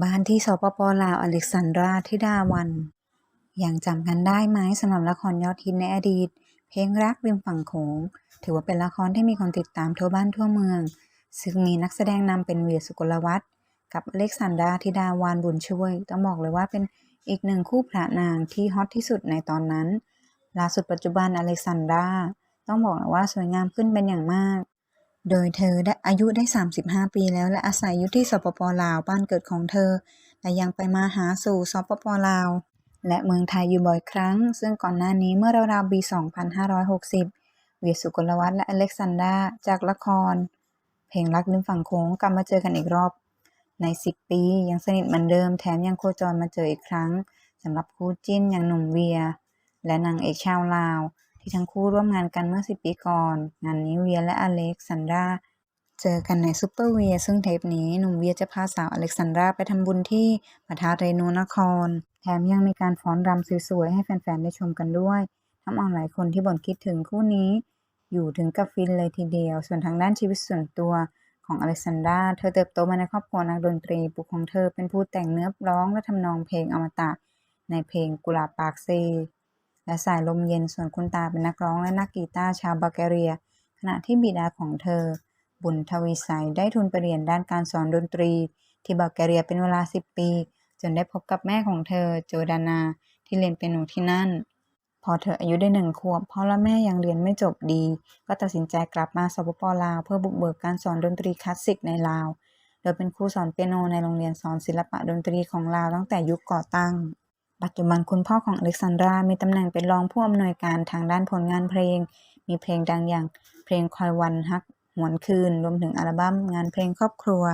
บ้านที่สปปลาวอเล็กซานดราธิดาวัน ยังจำกันได้ไหมสำหรับละครยอดฮิตในอดีต เพลงรักริมฝั่งโขง ถือว่าเป็นละครที่มีคนติดตามทั่วบ้านทั่วเมือง ซึ่งมีนักแสดงนำเป็นเวียสุกลวัฒน์กับอเล็กซานดราธิดาวานบุญช่วย ต้องบอกเลยว่าเป็นอีกหนึ่งคู่พระนางที่ฮอตที่สุดในตอนนั้นล่าสุดปัจจุบันอเล็กซานดราต้องบอกเลยว่าสวยงามขึ้นเป็นอย่างมาก โดยเธอได้อายุได้ 35 ปีแล้วและอาศัยอยู่ที่สปปลาวบ้านเกิดของเธอและยังไปมาหาสู่สปปลาว และเมืองไทยอยู่บ่อยครั้ง ซึ่งก่อนหน้านี้เมื่อราวๆปี 2560 เวียสุกลวัฒน์และอเล็กซานดราจากละคร เพลงรักริมฝั่งโขงกลับมาเจอกันอีกรอบ ใน 10 ปียังสนิทเหมือนเดิมแถมยังโคจรมาเจออีกครั้งสำหรับคู่จิ้นอย่างหนุ่มเวีย และนางเอกชาวลาว ที่ทั้งคู่ร่วมงานกันเมื่อ 10 ปีก่อน งานนี้เวียและอเล็กซานดราเจอกันในซูเปอร์เวียซึ่งเทปนี้หนุ่มเวียจะพาสาวอเล็กซานดราไปทำบุญที่พระธาเรนูนคร แถมยังมีการฟ้อนรำสวยๆ ให้แฟนๆ ได้ชมกันด้วยทำเอาหลายคนที่บ่นคิดถึงคู่นี้ อยู่ถึงกับฟินเลยทีเดียว ส่วนทางด้านชีวิตส่วนตัวของอเล็กซานดราเธอเติบโตมาในครอบครัวนักดนตรีปู่ของเธอเป็นผู้แต่งเนื้อร้องและทำนองเพลงอมตะในเพลงกุหลาบปากเซ และสายลมเย็นส่วนคุณตาเป็นนักร้องและนักกีตาร์ชาวบัลแกเรีย ขณะที่บิดาของเธอ บุญทวีไสยได้ทุนไปเรียนด้านการสอนดนตรี ที่บัลแกเรียเป็นเวลา 10 ปี จนได้พบกับแม่ของเธอ โจดานาที่เรียนเปียโนที่นั่น พอเธออายุได้หนึ่งขวบพ่อและแม่ยังเรียนไม่จบดี ก็ตัดสินใจกลับมาสปปลาวเพื่อบุกเบิกการสอนดนตรีคลาสสิกในลาว โดยเป็นครูสอนเปียโนในโรงเรียนสอนศิลปะดนตรีของลาวตั้งแต่ยุคก่อตั้ง ปัจจุบันคุณพ่อของอเล็กซานดรามีตำแหน่งเป็นรองผู้อำนวยการทางด้านผลงานเพลง มีเพลงดังอย่างเพลงคอยวันฮักหวนคืน รวมถึงอัลบั้มงานเพลงครอบครัว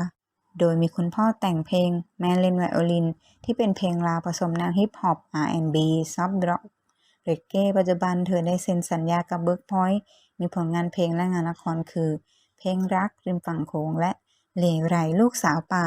โดยมีคุณพ่อแต่งเพลงแม่เล่นไวโอลิน ที่เป็นเพลงลาวผสมแนวฮิปฮอป R&B ซอฟต์ร็อกเรกเก้ปัจจุบันเธอได้เซ็นสัญญากับเบิร์กพอยต์มีผลงานเพลงและงานละครคือ เพลงรักริมฝั่งโขงและเหล่ไรลูกสาวป่า